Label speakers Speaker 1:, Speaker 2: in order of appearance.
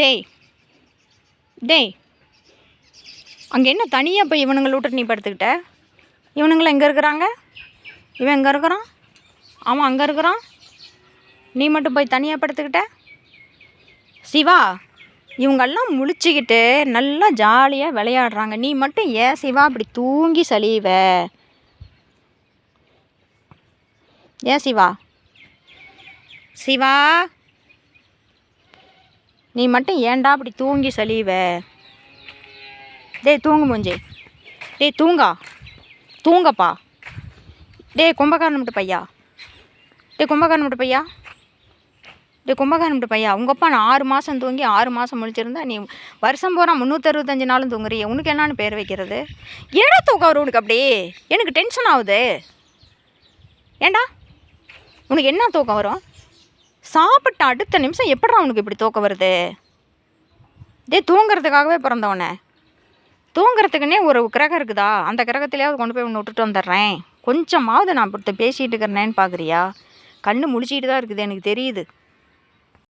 Speaker 1: டேய் டேய் அங்கே என்ன தனியாக போய் இவனுங்களை விட்டுட்டு நீ படுத்துக்கிட்ட? இவனுங்களாம் எங்கே இருக்கிறாங்க? இவன் எங்கே இருக்கிறான்? அவன் அங்கே இருக்கிறான்? நீ மட்டும் போய் தனியாக படுத்துக்கிட்ட? சிவா இவங்கெல்லாம் முழிச்சிக்கிட்டு நல்லா ஜாலியாக விளையாடுறாங்க. நீ மட்டும் ஏன் சிவா அப்படி தூங்கி சலிவ? ஏன் சிவா? சிவா? நீ மட்டும் ஏன்டா அப்படி தூங்கி சலிவ? டேய் தூங்கு மூஞ்சி. டேய் தூங்கா. தூங்கப்பா. டேய் கும்பகாரன் மட்டும் பையா. டேய் கும்பகாரன் மட்டும் பையா. டே கும்பகாரன் மட்டும் பையா. உங்கள் அப்பா நான் ஆறு மாதம் தூங்கி ஆறு மாதம் முழிச்சிருந்தா நீ வருஷம் போகிறா முந்நூற்றறுபத்தஞ்சு நாளும் தூங்குறிய. உனக்கு என்னன்னு பேர் வைக்கிறது? ஏடா தூக்கம் வரும் உனக்கு அப்படி? எனக்கு டென்ஷன் ஆகுது. ஏண்டா உனக்கு என்ன தூக்கம் வரும்? சாப்பிட்ட அடுத்த நிமிஷம் எப்படிடா உனக்கு இப்படி தூக்கம் வருது? டேய் தூங்குறதுக்காகவே பிறந்தவனே. தூங்குறதுக்குன்னே ஒரு கிரகம் இருக்குதா? அந்த கிரகத்திலேயாவது கொண்டு போய் ஒன்று விட்டுட்டு வந்துடுறேன். கொஞ்சமாவது நான் இப்படி பேசிகிட்டு இருக்கிறேன்னு பார்க்குறியா கண்ணு முழிச்சிக்கிட்டு தான் இருக்குது எனக்கு தெரியுது.